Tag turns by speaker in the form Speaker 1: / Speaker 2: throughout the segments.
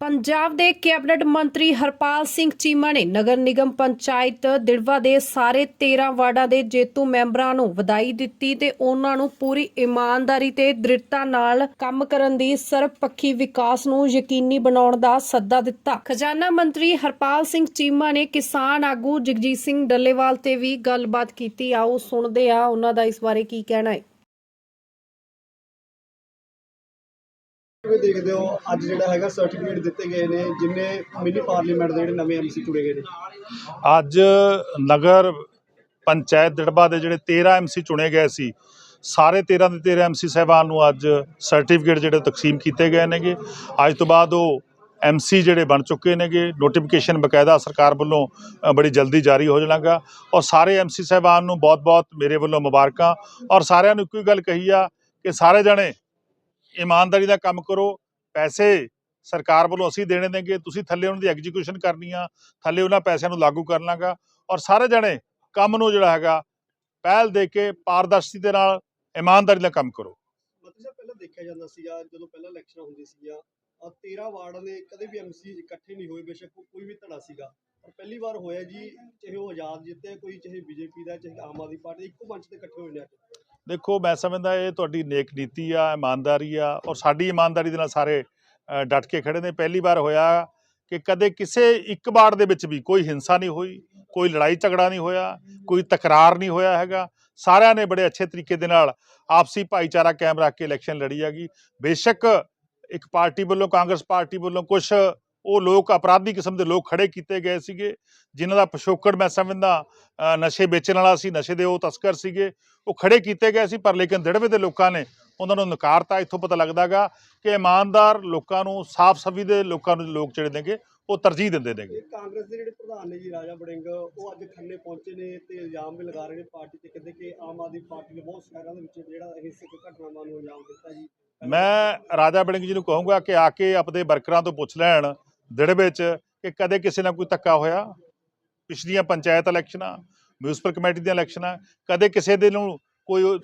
Speaker 1: ਪੰਜਾਬ ਦੇ ਕੈਬਨਿਟ ਮੰਤਰੀ ਹਰਪਾਲ ਸਿੰਘ ਚੀਮਾ ਨੇ ਨਗਰ ਨਿਗਮ ਪੰਚਾਇਤ ਦਿੜਵਾ ਦੇ ਸਾਰੇ 13 ਵਾਰਡਾਂ ਦੇ ਜੇਤੂ ਮੈਂਬਰਾਂ ਨੂੰ ਵਧਾਈ ਦਿੱਤੀ ਤੇ ਉਹਨਾਂ ਨੂੰ ਪੂਰੀ ਇਮਾਨਦਾਰੀ ਤੇ ਦ੍ਰਿੜਤਾ ਨਾਲ ਕੰਮ ਕਰਨ ਦੀ ਸਰਬਪੱਖੀ ਵਿਕਾਸ ਨੂੰ ਯਕੀਨੀ ਬਣਾਉਣ ਦਾ ਸੱਦਾ ਦਿੱਤਾ। ਖਜ਼ਾਨਾ ਮੰਤਰੀ ਹਰਪਾਲ ਸਿੰਘ ਚੀਮਾ ਨੇ ਕਿਸਾਨ ਆਗੂ ਜਗਜੀਤ ਸਿੰਘ ਡੱਲੇਵਾਲ ਤੇ ਵੀ ਗੱਲਬਾਤ ਕੀਤੀ। ਆਓ ਸੁਣਦੇ ਆ ਉਹਨਾਂ ਦਾ ਇਸ ਬਾਰੇ ਕੀ ਕਹਿਣਾ ਹੈ।
Speaker 2: ਕਿਵੇਂ ਦੇਖਦੇ ਹੋ, ਅੱਜ ਜਿਹੜਾ ਹੈਗਾ ਸਰਟੀਫਿਕੇਟ ਦਿੱਤੇ ਗਏ ਨੇ, ਜਿੰਨੇ ਮਿਨੀ ਪਾਰਲੀਮੈਂਟ ਦੇ ਜਿਹੜੇ ਨਵੇਂ ਐਮਸੀ ਚੁਣੇ ਗਏ ਨੇ?
Speaker 3: ਅੱਜ ਨਗਰ ਪੰਚਾਇਤ ਦੜਬਾ ਦੇ ਜਿਹੜੇ 13 ਐਮਸੀ ਚੁਣੇ ਗਏ ਸੀ, ਸਾਰੇ 13 ਦੇ 13 ਐਮਸੀ ਸਾਹਿਬਾਨ ਨੂੰ ਅੱਜ ਸਰਟੀਫਿਕੇਟ ਜਿਹੜੇ ਤਕਸੀਮ ਕੀਤੇ ਗਏ ਨੇਗੇ। ਅੱਜ ਤੋਂ ਬਾਅਦ ਉਹ ਐਮਸੀ ਜਿਹੜੇ ਬਣ ਚੁੱਕੇ ਨੇਗੇ। ਨੋਟੀਫਿਕੇਸ਼ਨ ਬਕਾਇਦਾ ਸਰਕਾਰ ਵੱਲੋਂ ਬੜੀ ਜਲਦੀ ਜਾਰੀ ਹੋ ਜਾਣਾਗਾ। ਔਰ ਸਾਰੇ ਐਮਸੀ ਸਾਹਿਬਾਨ ਨੂੰ ਬਹੁਤ-ਬਹੁਤ ਮੇਰੇ ਵੱਲੋਂ ਮੁਬਾਰਕਾਂ। ਔਰ ਸਾਰਿਆਂ ਨੂੰ ਇੱਕੋ ਹੀ ਗੱਲ ਕਹੀ ਆ ਕਿ ਸਾਰੇ ਜਣੇ ਇਮਾਨਦਾਰੀ ਦਾ ਕੰਮ ਕਰੋ, ਪੈਸੇ ਸਰਕਾਰ ਵੱਲੋਂ ਅਸੀਂ ਦੇਣੇ ਨੇਗੇ, ਤੁਸੀਂ ਥੱਲੇ ਉਹਨਾਂ ਦੀ ਐਗਜ਼ੀਕਿਊਸ਼ਨ ਕਰਨੀ ਆ, ਥੱਲੇ ਉਹਨਾਂ ਪੈਸਿਆਂ ਨੂੰ ਲਾਗੂ ਕਰਨਾਗਾ ਔਰ ਸਾਰੇ ਜਣੇ ਕੰਮ ਨੂੰ ਜਿਹੜਾ ਹੈਗਾ ਪਹਿਲ ਦੇ ਕੇ ਪਾਰਦਰਸ਼ੀ ਦੇ ਨਾਲ ਇਮਾਨਦਾਰੀ ਨਾਲ ਕੰਮ ਕਰੋ।
Speaker 2: ਮਤਲਬ ਪਹਿਲਾਂ ਦੇਖਿਆ ਜਾਂਦਾ ਸੀਗਾ, ਜਦੋਂ ਪਹਿਲਾਂ ਇਲੈਕਸ਼ਨ ਹੁੰਦੀ ਸੀਗਾ 13 ਵਾਰਡਾਂ ਦੇ ਕਦੇ ਵੀ ਐਮਸੀ ਇਕੱਠੇ ਨਹੀਂ ਹੋਏ, ਬੇਸ਼ੱਕ ਕੋਈ ਵੀ ਧੜਾ ਸੀਗਾ। ਪਰ ਪਹਿਲੀ ਵਾਰ ਹੋਇਆ ਜੀ, ਚਾਹੇ ਉਹ ਆਜ਼ਾਦ ਜਿੱਤੇ, ਕੋਈ ਚਾਹੇ ਬੀਜੇਪੀ ਦਾ, ਚਾਹੇ ਆਮ ਆਦਮੀ ਪਾਰਟੀ ਇੱਕੋ ਮੰਚ ਤੇ ਇਕੱਠੇ ਹੋਏ ਨੇ
Speaker 3: ਦੇਖੋ ਮੈਂ ਸਮਝਦਾ ਇਹ ਤੁਹਾਡੀ ਨੇਕ ਨੀਤੀ ਆ ਇਮਾਨਦਾਰੀ ਆ ਔਰ ਸਾਡੀ ਇਮਾਨਦਾਰੀ ਦੇ ਨਾਲ ਸਾਰੇ ਅ, ਡਟ ਕੇ ਖੜੇ ਨੇ। ਪਹਿਲੀ ਵਾਰ ਹੋਇਆ ਕਿ ਕਦੇ ਕਿਸੇ ਇੱਕ ਵਾਰ ਦੇ ਵਿੱਚ ਵੀ ਕੋਈ ਹਿੰਸਾ ਨਹੀਂ ਹੋਈ ਕੋਈ ਲੜਾਈ ਝਗੜਾ ਨਹੀਂ ਹੋਇਆ ਕੋਈ ਤਕਰਾਰ ਨਹੀਂ ਹੋਇਆ ਹੈਗਾ। ਸਾਰਿਆਂ ਨੇ ਬੜੇ ਅੱਛੇ ਤਰੀਕੇ ਦੇ ਨਾਲ ਆਪਸੀ ਭਾਈਚਾਰਾ ਕਾਇਮ ਰੱਖ ਕੇ ਇਲੈਕਸ਼ਨ ਲੜੀ ਹੈਗੀ। ਬੇਸ਼ੱਕ ਇੱਕ ਪਾਰਟੀ ਵੱਲੋਂ ਕਾਂਗਰਸ ਪਾਰਟੀ ਵੱਲੋਂ ਕੁਝ ਉਹ ਲੋਕ ਅਪਰਾਧੀ ਕਿਸਮ ਦੇ ਲੋਕ ਖੜੇ ਕੀਤੇ ਗਏ ਸੀਗੇ ਜਿਨ੍ਹਾਂ ਦਾ ਪਿਛੋਕੜ ਮੈਂ ਸਮਝਦਾ ਨਸ਼ੇ ਵੇਚਣ ਵਾਲਾ ਸੀ ਨਸ਼ੇ ਦੇ ਉਹ ਤਸਕਰ ਸੀਗੇ ਉਹ ਖੜੇ ਕੀਤੇ ਗਏ ਸੀ ਪਰ ਲੇਕਿਨ ਦਿੜਵੇ ਦੇ ਲੋਕਾਂ ਨੇ ਉਹਨਾਂ ਨੂੰ ਨਕਾਰਤਾ। ਇੱਥੋਂ ਪਤਾ ਲੱਗਦਾਗਾ ਕਿ ਇਮਾਨਦਾਰ ਲੋਕਾਂ ਨੂੰ ਸਾਫ਼ ਸਵੀ ਦੇ ਲੋਕਾਂ ਨੂੰ ਲੋਕ ਜਿਹੜੇ ਨੇਗੇ ਉਹ ਤਰਜੀਹ ਦਿੰਦੇ ਨੇਗੇ।
Speaker 2: ਕਾਂਗਰਸ ਦੇ ਜਿਹੜੇ ਪ੍ਰਧਾਨ ਨੇ ਜੀ ਰਾਜਾ ਬੜਿੰਗ ਉਹ ਅੱਜ ਖੰਨੇ ਪਹੁੰਚੇ ਨੇ ਤੇ ਇਲਜ਼ਾਮ ਵੀ ਲਗਾ ਰਹੇ ਨੇ ਪਾਰਟੀ ਤੇ ਕਹਿੰਦੇ ਕਿ ਆਮ ਆਦਮੀ ਪਾਰਟੀ ਨੇ ਬਹੁਤ ਸ਼ਹਿਰਾਂ ਦੇ ਵਿੱਚ ਜਿਹੜਾ ਹਿੰਸਕ ਘਟਨਾਵਾਂ ਨੂੰ ਅੰਜਾਮ ਦਿੱਤਾ ਜੀ।
Speaker 3: ਮੈਂ ਰਾਜਾ ਬੜਿੰਗ ਜੀ ਨੂੰ ਕਹੂੰਗਾ ਕਿ ਆ ਕੇ ਆਪਣੇ ਵਰਕਰਾਂ ਤੋਂ ਪੁੱਛ ਲੈਣ ਦਿੜਵੇ 'ਚ ਕਿ ਕਦੇ ਕਿਸੇ ਨਾਲ ਕੋਈ ਧੱਕਾ ਹੋਇਆ? ਪਿਛਲੀਆਂ ਪੰਚਾਇਤ ਇਲੈਕਸ਼ਨਾਂ ਮਿਊਨਿਸਪਲ ਕਮੇਟੀ ਦੀਆਂ ਇਲੈਕਸ਼ਨਾਂ, ਕਦੇ ਕਿਸੇ ਦੇ ਨੂੰ ਕੋਈ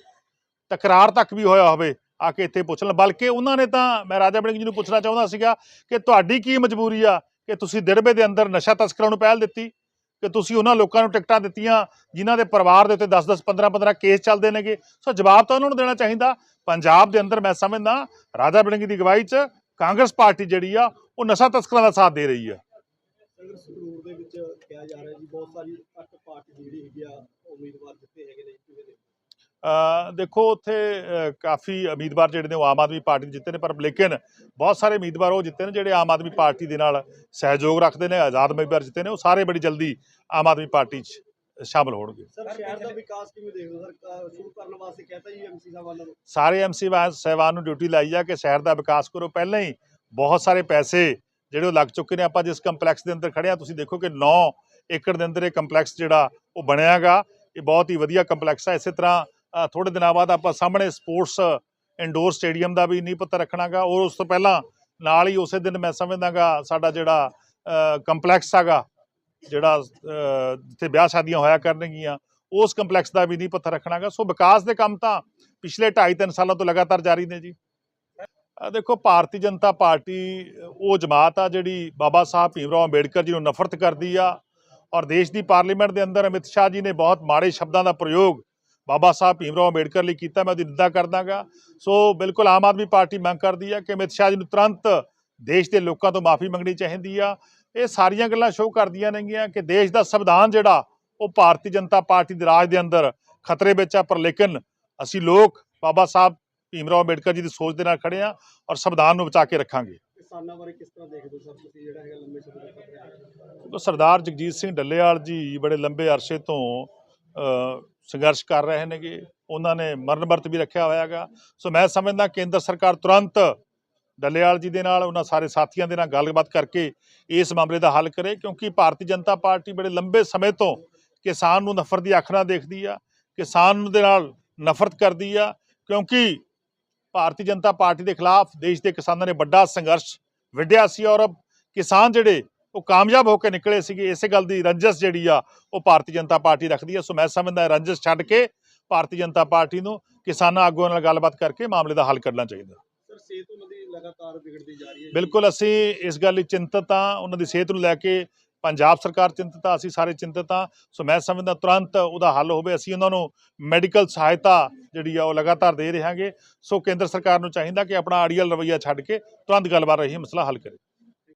Speaker 3: ਤਕਰਾਰ ਤੱਕ ਵੀ ਹੋਇਆ ਹੋਵੇ, ਆ ਕੇ ਇੱਥੇ ਪੁੱਛ ਲੈਣ ਬਲਕਿ ਉਹਨਾਂ ਨੇ ਤਾਂ, ਮੈਂ ਰਾਜਾ ਬੜਿੰਗ ਜੀ ਨੂੰ ਪੁੱਛਣਾ ਚਾਹੁੰਦਾ ਸੀਗਾ ਕਿ ਤੁਹਾਡੀ ਕੀ ਮਜਬੂਰੀ ਆ ਕਿ ਤੁਸੀਂ ਦਿੜਵੇ ਦੇ ਅੰਦਰ ਨਸ਼ਾ ਤਸਕਰਾਂ ਨੂੰ ਪਹਿਲ ਦਿੱਤੀ? ਕਿ ਤੁਸੀਂ ਉਹਨਾਂ ਲੋਕਾਂ ਨੂੰ ਟਿਕਟਾਂ ਦਿੱਤੀਆਂ ਜਿਨ੍ਹਾਂ ਦੇ ਪਰਿਵਾਰ ਦੇ ਉੱਤੇ 10-10 15-15 ਕੇਸ ਚੱਲਦੇ ਨੇਗੇ? ਸੋ ਜਵਾਬ ਤਾਂ ਉਹਨਾਂ ਨੂੰ ਦੇਣਾ ਚਾਹੀਦਾ। ਪੰਜਾਬ ਦੇ ਅੰਦਰ ਮੈਂ ਸਮਝਦਾ, ਰਾਜਾ ਬੜਿੰਗ ਦੀ ਅਗਵਾਈ 'ਚ ਕਾਂਗਰਸ ਪਾਰਟੀ ਜਿਹੜੀ ਆ ਉਹ ਨਸ਼ਾ ਤਸਕਰਾਂ ਦਾ ਸਾਥ ਦੇ ਰਹੀ ਆ
Speaker 2: ਸੰਗਰ ਸੰਗਰੂਰ ਦੇ ਵਿੱਚ ਕਿਹਾ ਜਾ ਰਿਹਾ ਜੀ ਬਹੁਤ ਸਾਰੀ ਅੱਠ ਪਾਰਟੀ ਜਿਹੜੀ ਹੈਗੀ ਆ ਉਮੀਦਵਾਰ ਦਿੱਤੇ ਹੈਗੇ ਨੇ ਕਿਵੇਂ ਦੇ
Speaker 3: ਅ, ਦੇਖੋ ਉੱਥੇ ਕਾਫੀ ਉਮੀਦਵਾਰ ਜਿਹੜੇ ਨੇ ਉਹ ਆਮ ਆਦਮੀ ਪਾਰਟੀ ਦੇ ਜਿੱਤੇ ਨੇ ਪਰ ਲੇਕਿਨ ਬਹੁਤ ਸਾਰੇ ਉਮੀਦਵਾਰ ਉਹ ਜਿੱਤੇ ਨੇ ਜਿਹੜੇ ਆਮ ਆਦਮੀ ਪਾਰਟੀ ਦੇ ਨਾਲ ਸਹਿਯੋਗ ਰੱਖਦੇ ਨੇ ਆਜ਼ਾਦ ਉਮੀਦਵਾਰ ਜਿੱਤੇ ਨੇ ਉਹ ਸਾਰੇ ਬੜੀ ਜਲਦੀ ਆਮ ਆਦਮੀ ਪਾਰਟੀ 'ਚ ਸ਼ਾਮਲ ਹੋਣਗੇ।
Speaker 2: ਸਰ ਸ਼ਹਿਰ ਦਾ ਵਿਕਾਸ ਕਿਵੇਂ ਦੇਖਦੇ ਹੋ? ਸਰ ਸ਼ੁਰੂ ਕਰਨ ਵਾਸਤੇ ਕਹਤਾ ਜੀ ਐਮਸੀ ਸਾਹਿਬਾਨ ਨੂੰ।
Speaker 3: ਸਾਰੇ ਐਮਸੀ ਸਹਿਬਾਨ ਨੂੰ ਡਿਊਟੀ ਲਾਈ ਆ ਕਿ ਸ਼ਹਿਰ ਦਾ ਵਿਕਾਸ ਕਰੋ। ਪਹਿਲਾਂ ਹੀ ਬਹੁਤ ਸਾਰੇ ਪੈਸੇ ਜਿਹੜੇ ਉਹ ਲੱਗ ਚੁੱਕੇ ਨੇ। ਆਪਾਂ ਜਿਸ ਕੰਪਲੈਕਸ ਦੇ ਅੰਦਰ ਖੜੇ ਆ ਤੁਸੀਂ ਦੇਖੋ ਕਿ 9 ਏਕੜ ਦੇ ਅੰਦਰ ਇਹ ਕੰਪਲੈਕਸ ਜਿਹੜਾ ਉਹ ਬਣਿਆਗਾ। ਇਹ ਬਹੁਤ ਹੀ ਵਧੀਆ ਕੰਪਲੈਕਸ ਆ। ਇਸੇ ਤਰ੍ਹਾਂ ਅ, ਥੋੜੇ ਦਿਨਾਂ ਬਾਅਦ ਆਪਾਂ ਸਾਹਮਣੇ ਸਪੋਰਟਸ ਇੰਡੋਰ ਸਟੇਡੀਅਮ ਦਾ ਵੀ ਨੀਂਹ ਪੱਥਰ ਰੱਖਣਾਗਾ। ਔਰ ਉਸ ਤੋਂ ਪਹਿਲਾਂ ਨਾਲ ਹੀ ਉਸੇ ਦਿਨ ਮੈਂ ਸਮਝਦਾਗਾ ਸਾਡਾ ਜਿਹੜਾ ਕੰਪਲੈਕਸ ਹੈਗਾ ਜਿਹੜਾ ਜਿੱਥੇ ਵਿਆਹ ਸ਼ਾਦੀਆਂ ਹੋਇਆ ਕਰਨਗੀਆਂ ਉਸ ਕੰਪਲੈਕਸ ਦਾ ਵੀ ਨੀਂਹ ਪੱਥਰ ਰੱਖਣਾਗਾ। ਸੋ ਵਿਕਾਸ ਦੇ ਕੰਮ ਤਾਂ ਪਿਛਲੇ 2.5-3 ਸਾਲਾਂ ਤੋਂ ਲਗਾਤਾਰ ਜਾਰੀ ਨੇ ਜੀ। ਦੇਖੋ, ਭਾਰਤੀ ਜਨਤਾ ਪਾਰਟੀ ਉਹ ਜਮਾਤ ਆ ਜਿਹੜੀ ਬਾਬਾ ਸਾਹਿਬ ਭੀਮਰਾਓ ਅੰਬੇਡਕਰ ਜੀ ਨੂੰ ਨਫ਼ਰਤ ਕਰਦੀ ਆ ਔਰ ਦੇਸ਼ ਦੀ ਪਾਰਲੀਮੈਂਟ ਦੇ ਅੰਦਰ ਅਮਿਤ ਸ਼ਾਹ ਜੀ ਨੇ ਬਹੁਤ ਮਾੜੇ ਸ਼ਬਦਾਂ ਦਾ ਪ੍ਰਯੋਗ ਬਾਬਾ ਸਾਹਿਬ ਭੀਮਰਾਓ ਅੰਬੇਡਕਰ ਲਈ ਕੀਤਾ, ਮੈਂ ਉਹਦੀ ਨਿੰਦਾ ਕਰਦਾਗਾ ਸੋ ਬਿਲਕੁਲ ਆਮ ਆਦਮੀ ਪਾਰਟੀ ਮੰਗ ਕਰਦੀ ਆ ਕਿ ਅਮਿਤ ਸ਼ਾਹ ਜੀ ਨੂੰ ਤੁਰੰਤ ਦੇਸ਼ ਦੇ ਲੋਕਾਂ ਤੋਂ ਮਾਫੀ ਮੰਗਣੀ ਚਾਹੀਦੀ ਆ। ਇਹ ਸਾਰੀਆਂ ਗੱਲਾਂ ਸ਼ੋਅ ਕਰਦੀਆਂ ਨੇਗੀਆਂ ਕਿ ਦੇਸ਼ ਦਾ ਸੰਵਿਧਾਨ ਜਿਹੜਾ, ਉਹ ਭਾਰਤੀ ਜਨਤਾ ਪਾਰਟੀ ਦੇ ਰਾਜ ਦੇ ਅੰਦਰ ਖਤਰੇ ਵਿੱਚ ਆ, ਪਰ ਲੇਕਿਨ ਅਸੀਂ ਲੋਕ ਬਾਬਾ ਸਾਹਿਬ ਭੀਮਰਾਓ ਅੰਬੇਡਕਰ ਜੀ ਦੀ ਸੋਚ ਦੇ ਨਾਲ ਖੜੇ ਆ ਔਰ ਸੰਵਿਧਾਨ ਨੂੰ ਬਚਾ ਕੇ ਰੱਖਾਂਗੇ।
Speaker 2: ਕਿਸਾਨਾਂ ਬਾਰੇ ਕਿਸ ਤਰ੍ਹਾਂ ਦੇਖਦੇ ਹੋ ਸਰ ਤੁਸੀਂ? ਜਿਹੜਾ ਹੈਗਾ ਲੰਮੇ ਸਮੇਂ ਤੋਂ
Speaker 3: ਸਰਦਾਰ ਜਗਜੀਤ ਸਿੰਘ ਡੱਲੇਵਾਲ ਜੀ ਬੜੇ ਲੰਬੇ ਅਰਸੇ ਤੋਂ ਸੰਘਰਸ਼ ਕਰ ਰਹੇ ਨੇਗੇ। ਉਹਨਾਂ ਨੇ ਮਰਨ ਵਰਤ ਵੀ ਰੱਖਿਆ ਹੋਇਆ ਹੈਗਾ। ਸੋ ਮੈਂ ਸਮਝਦਾ ਕੇਂਦਰ ਸਰਕਾਰ ਤੁਰੰਤ ਡੱਲੇਵਾਲ ਜੀ ਦੇ ਨਾਲ ਉਹਨਾਂ ਸਾਰੇ ਸਾਥੀਆਂ ਦੇ ਨਾਲ ਗੱਲਬਾਤ ਕਰਕੇ ਇਸ ਮਾਮਲੇ ਦਾ ਹੱਲ ਕਰੇ ਕਿਉਂਕਿ ਭਾਰਤੀ ਜਨਤਾ ਪਾਰਟੀ ਬੜੇ ਲੰਬੇ ਸਮੇਂ ਤੋਂ ਕਿਸਾਨ ਨੂੰ ਨਫ਼ਰਤ ਦੀ ਅੱਖ ਨਾਲ ਦੇਖਦੀ ਆ ਕਿਸਾਨ ਦੇ ਨਾਲ ਨਫ਼ਰਤ ਕਰਦੀ ਆ ਕਿਉਂਕਿ ਭਾਰਤੀ ਜਨਤਾ ਪਾਰਟੀ ਦੇ ਖਿਲਾਫ ਦੇਸ਼ ਦੇ ਕਿਸਾਨਾਂ ਨੇ ਵੱਡਾ ਸੰਘਰਸ਼ ਵਿੱਢਿਆ ਸੀ ਔਰ ਕਿਸਾਨ ਜਿਹੜੇ ਉਹ ਕਾਮਯਾਬ ਹੋ ਕੇ ਨਿਕਲੇ ਸੀਗੇ ਇਸੇ ਗੱਲ ਦੀ ਰੰਜਸ ਜਿਹੜੀ ਆ ਉਹ ਭਾਰਤੀ ਜਨਤਾ ਪਾਰਟੀ ਰੱਖਦੀ ਹੈ ਸੋ ਮੈਂ ਸਮਝਦਾ ਰੰਜਸ ਛੱਡ ਕੇ ਭਾਰਤੀ ਜਨਤਾ ਪਾਰਟੀ ਨੂੰ ਕਿਸਾਨਾਂ ਆਗੂਆਂ ਨਾਲ ਗੱਲਬਾਤ ਕਰਕੇ ਮਾਮਲੇ ਦਾ ਹੱਲ ਕਰਨਾ ਚਾਹੀਦਾ।
Speaker 2: ਸਰ ਸਿਹਤ ਉਹਨਾਂ ਦੀ ਲਗਾਤਾਰ ਵਿਗੜਦੀ ਜਾ ਰਹੀ ਹੈ ਜੀ।
Speaker 3: ਬਿਲਕੁਲ ਅਸੀਂ ਇਸ ਗੱਲ ਲਈ ਚਿੰਤਤ ਹਾਂ। ਉਹਨਾਂ ਦੀ ਸਿਹਤ ਨੂੰ ਲੈ ਕੇ ਪੰਜਾਬ ਸਰਕਾਰ ਚਿੰਤਤ ਆ, ਅਸੀਂ ਸਾਰੇ ਚਿੰਤਤ ਹਾਂ ਸੋ ਮੈਂ ਸਮਝਦਾ ਤੁਰੰਤ ਉਹਦਾ ਹੱਲ ਹੋਵੇ, ਅਸੀਂ ਉਹਨਾਂ ਨੂੰ ਮੈਡੀਕਲ ਸਹਾਇਤਾ ਜਿਹੜੀ ਆ, ਉਹ ਲਗਾਤਾਰ ਦੇ ਰਹਾਂਗੇ। ਸੋ ਕੇਂਦਰ ਸਰਕਾਰ ਨੂੰ ਚਾਹੀਦਾ ਕਿ ਆਪਣਾ ਅੜੀਅਲ ਰਵੱਈਆ ਛੱਡ ਕੇ ਤੁਰੰਤ ਗੱਲਬਾਤ ਰਹੀ ਮਸਲਾ ਹੱਲ ਕਰੇ।